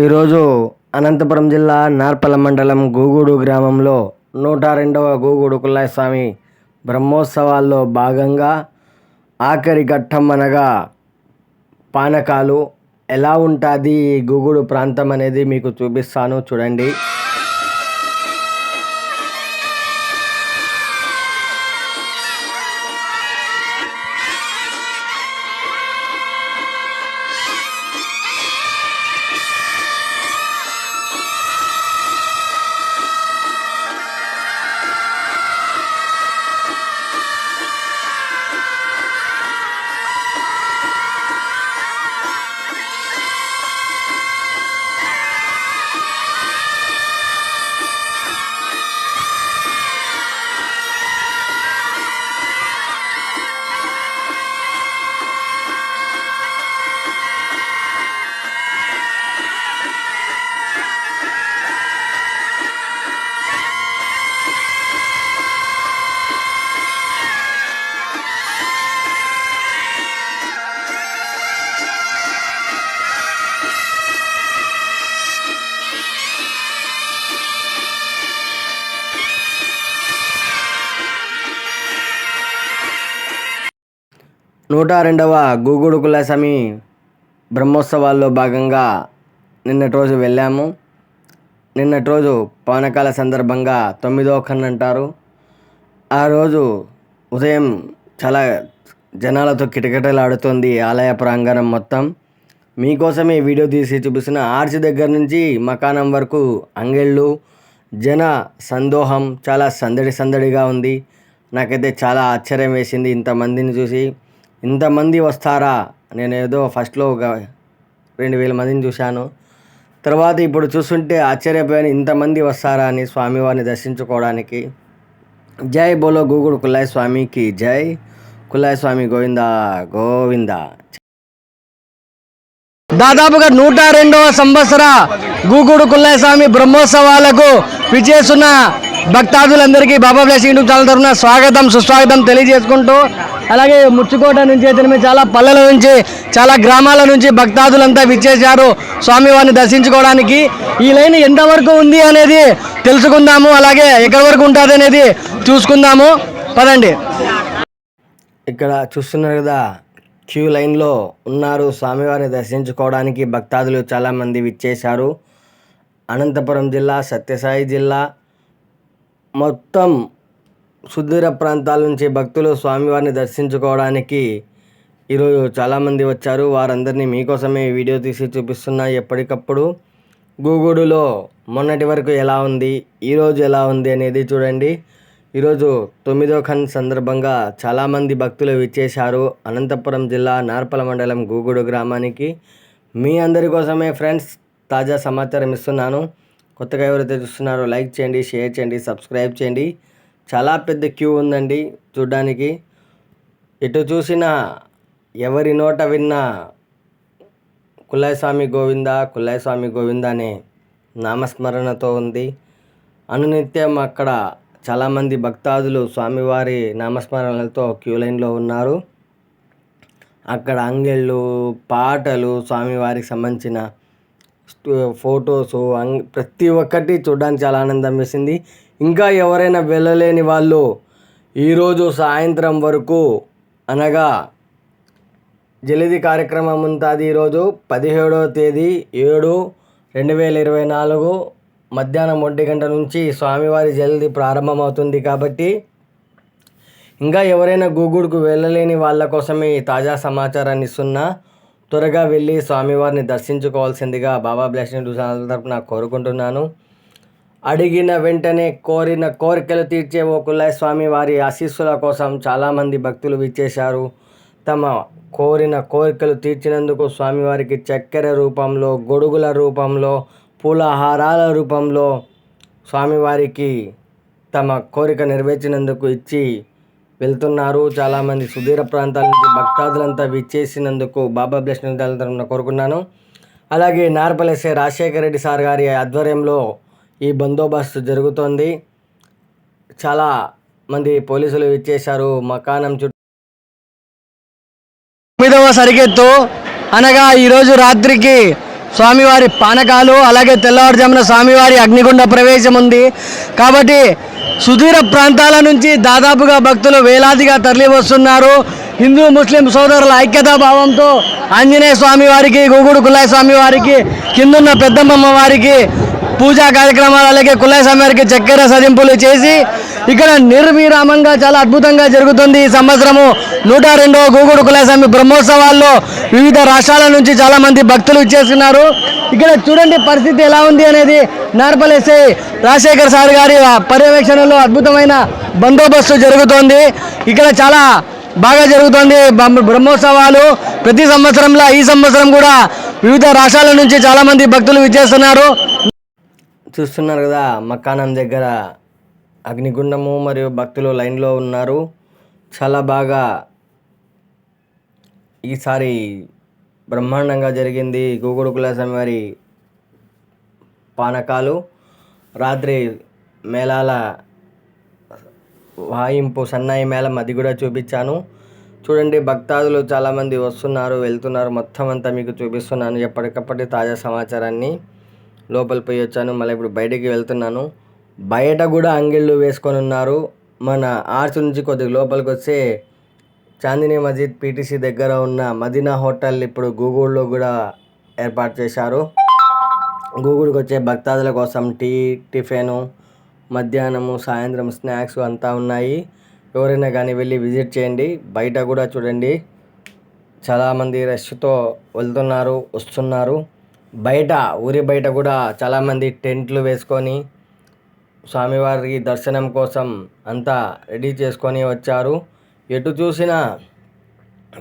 ఈరోజు అనంతపురం జిల్లా నార్పల మండలం గూగూడు గ్రామంలో నూట రెండవ గూగూడు కుల్లాయస్వామి బ్రహ్మోత్సవాల్లో భాగంగా ఆఖరి ఘట్టం అనగా పానకాలు. ఎలా ఉంటుంది ఈ గూగుడు ప్రాంతం అనేది మీకు చూపిస్తాను చూడండి. నూట రెండవ గూగుడు కులాసమి బ్రహ్మోత్సవాల్లో భాగంగా నిన్నటి రోజు వెళ్ళాము. నిన్నటి రోజు పవనకాల సందర్భంగా తొమ్మిదో కన్ను అంటారు. ఆ రోజు ఉదయం చాలా జనాలతో కిటకిటలాడుతుంది ఆలయ ప్రాంగణం మొత్తం. మీకోసమే ఈ వీడియో తీసి చూపిస్తున్న ఆర్చి దగ్గర నుంచి మకానం వరకు అంగెళ్ళు జన సందోహం చాలా సందడి సందడిగా ఉంది. నాకైతే చాలా ఆశ్చర్యం వేసింది ఇంతమందిని చూసి. ఇంతమంది వస్తారా? నేనేదో ఫస్ట్లో ఒక రెండు వేల మందిని చూశాను. తర్వాత ఇప్పుడు చూస్తుంటే ఆశ్చర్యపోయాను ఇంతమంది వస్తారా అని స్వామివారిని దర్శించుకోవడానికి. జై బోలో గూగుడు కుల్లాయి స్వామికి జై. కుల్లాయి స్వామి గోవింద గోవింద. దాదాపుగా నూట రెండవ సంవత్సర గూగుడు కుల్లాయ స్వామి బ్రహ్మోత్సవాలకు విచేస్తున్న భక్తాదులందరికీ బాబా బ్లెస్ యూట్యూబ్ ఛానల్ తరఫున స్వాగతం సుస్వాగతం తెలియజేసుకుంటూ అలాగే ముచ్చుకోట నుంచి అయితే చాలా పల్లెల నుంచి చాలా గ్రామాల నుంచి భక్తాదులంతా విచ్చేశారు స్వామివారిని దర్శించుకోవడానికి. ఈ లైన్ ఎంతవరకు ఉంది అనేది తెలుసుకుందాము అలాగే ఎక్కడి వరకు ఉంటుంది అనేది చూసుకుందాము. పదండి. ఇక్కడ చూస్తున్నారు కదా క్యూ లైన్లో ఉన్నారు స్వామివారిని దర్శించుకోవడానికి భక్తాదులు చాలామంది విచ్చేశారు. అనంతపురం జిల్లా సత్యసాయి జిల్లా మొత్తం సుదూర ప్రాంతాల నుంచి భక్తులు స్వామివారిని దర్శించుకోవడానికి ఈరోజు చాలామంది వచ్చారు. వారందరినీ మీకోసమే వీడియో తీసి చూపిస్తున్నా. ఎప్పటికప్పుడు గూగుడులో మొన్నటి వరకు ఎలా ఉంది ఈరోజు ఎలా ఉంది అనేది చూడండి. ఈరోజు తొమ్మిదో ఖన్ సందర్భంగా చాలామంది భక్తులు విచ్చేశారు. అనంతపురం జిల్లా నార్పల మండలం గూగుడు గ్రామానికి. మీ అందరి కోసమే ఫ్రెండ్స్ తాజా సమాచారం ఇస్తున్నాను. కొత్తగా ఎవరైతే చూస్తున్నారో లైక్ చేయండి షేర్ చేయండి సబ్స్క్రైబ్ చేయండి. చాలా పెద్ద క్యూ ఉందండి చూడ్డానికి. ఎటు చూసినా ఎవరి నోట విన్నా కులాయస్వామి గోవింద కులాయస్వామి గోవింద అనే నామస్మరణతో ఉంది. అనునిత్యం అక్కడ చాలామంది భక్తాదులు స్వామివారి నామస్మరణలతో క్యూ లైన్లో ఉన్నారు. అక్కడ అంగళ్ళు పాటలు స్వామివారికి సంబంధించిన ఫొటోస్ అంగ్ ప్రతి ఒక్కటి చూడడానికి చాలా ఆనందం వేసింది. ఇంకా ఎవరైనా వెళ్ళలేని వాళ్ళు ఈరోజు సాయంత్రం వరకు అనగా జలిది కార్యక్రమం ఉంటుంది ఈరోజు పదిహేడవ తేదీ ఏడు రెండు వేల ఇరవై నాలుగు మధ్యాహ్నం ఒంటి గంట నుంచి స్వామివారి జల్ది ప్రారంభమవుతుంది కాబట్టి ఇంకా ఎవరైనా గూగుడుకు వెళ్ళలేని వాళ్ళ కోసమే ఈ తాజా సమాచారాన్ని ఇస్తున్నా త్వరగా వెళ్ళి స్వామివారిని దర్శించుకోవాల్సిందిగా బాబా బ్లెస్సింగ్ ఛానల్ తరపున కోరుకుంటున్నాను. అడిగిన వెంటనే కోరిన కోరికలు తీర్చే ఓ కుల్లాయ స్వామి వారి ఆశీస్సుల కోసం చాలామంది భక్తులు విచ్చేశారు. తమ కోరిన కోరికలు తీర్చినందుకు స్వామివారికి చక్కెర రూపంలో గొడుగుల రూపంలో పూలహారాల రూపంలో స్వామివారికి తమ కోరిక నెరవేర్చినందుకు ఇచ్చి వెళ్తున్నారు. చాలామంది సుదీర ప్రాంతాల నుంచి భక్తాదులంతా విచ్చేసినందుకు బాబా బ్లెస్సింగ్ కోరుకున్నాను. అలాగే నార్పలేసే రాజశేఖర రెడ్డి సార్ గారి ఆధ్వర్యంలో ఈ బందోబస్తు జరుగుతోంది. చాలా మంది పోలీసులు ఇచ్చేశారు మకానం చుట్టూ. తొమ్మిదవ సరికెత్తు అనగా ఈరోజు రాత్రికి స్వామివారి పానకాలు అలాగే తెల్లవారుజామున స్వామివారి అగ్నిగుండ ప్రవేశం ఉంది. కాబట్టి సుదూర ప్రాంతాల నుంచి దాదాపుగా భక్తులు వేలాదిగా తరలి వస్తున్నారు హిందూ ముస్లిం సోదరుల ఐక్యతా భావంతో ఆంజనేయ స్వామి వారికి గూగుడు కుల్లాయ స్వామి వారికి కిందున్న పెద్దమ్మమ్మ వారికి పూజా కార్యక్రమాలు అలాగే కుల్లాయ వారికి చక్కెర సదింపులు చేసి ఇక్కడ నిర్విరామంగా చాలా అద్భుతంగా జరుగుతుంది ఈ సంవత్సరము. నూట రెండవ గూగుడు కులాస్వామి బ్రహ్మోత్సవాల్లో వివిధ రాష్ట్రాల నుంచి చాలా మంది భక్తులు ఇచ్చేస్తున్నారు. ఇక్కడ చూడండి పరిస్థితి ఎలా ఉంది అనేది నార్పల్ ఎస్ఐ రాజశేఖర్ సార్ గారి పర్యవేక్షణలో అద్భుతమైన బందోబస్తు జరుగుతోంది. ఇక్కడ చాలా బాగా జరుగుతోంది బ్రహ్మోత్సవాలు. ప్రతి సంవత్సరంలో ఈ సంవత్సరం కూడా వివిధ రాష్ట్రాల నుంచి చాలామంది భక్తులు విచ్చేస్తున్నారు. చూస్తున్నారు కదా మకానం దగ్గర అగ్నిగుండము మరియు భక్తులు లైన్లో ఉన్నారు. చాలా బాగా ఈసారి బ్రహ్మాండంగా జరిగింది గూగుడు కులాసం వారి పానకాలు. రాత్రి మేళాల వాయింపు సన్నాయి మేళం అది కూడా చూపించాను. చూడండి భక్తాదులు చాలామంది వస్తున్నారు వెళ్తున్నారు. మొత్తం అంతా మీకు చూపిస్తున్నాను. ఎప్పటికప్పటి తాజా సమాచారాన్ని. లోపల పోయి వచ్చాను మళ్ళీ ఇప్పుడు బయటికి వెళ్తున్నాను. బయట కూడా అంగిళ్ళు వేసుకొని ఉన్నారు. మన ఆర్చ్ నుంచి కొద్దిగా లోపలికి వస్తే చాందినీ మస్జిద్ పీటీసీ దగ్గర ఉన్న మదీనా హోటల్ ఇప్పుడు గూగుల్లో కూడా ఏర్పాటు చేశారు. గూగుల్కి వచ్చే భక్తాదుల కోసం టీ టిఫిను మధ్యాహ్నము సాయంత్రం స్నాక్స్ అంతా ఉన్నాయి. ఎవరైనా కానీ వెళ్ళి విజిట్ చేయండి. బయట కూడా చూడండి. చాలామంది రష్తో వెళ్తున్నారు వస్తున్నారు. బయట ఊరి బయట కూడా చాలామంది టెంట్లు వేసుకొని స్వామివారి దర్శనం కోసం అంతా రెడీ చేసుకొని వచ్చారు. ఎటు చూసినా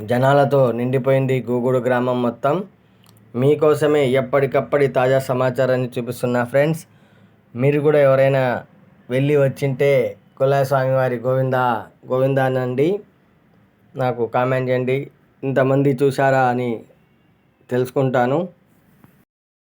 జనాలతో నిండిపోయింది గూగుడు గ్రామం మొత్తం. మీకోసమే ఎప్పటికప్పటి తాజా సమాచారాన్ని చూపిస్తున్నా ఫ్రెండ్స్ మీరు కూడా ఎవరైనా వెళ్ళి వచ్చింటే కులాయ స్వామివారి గోవింద గోవిందా అనండి నాకు కామెంట్ చేయండి. ఇంతమంది చూసారా అని తెలుసుకుంటాను.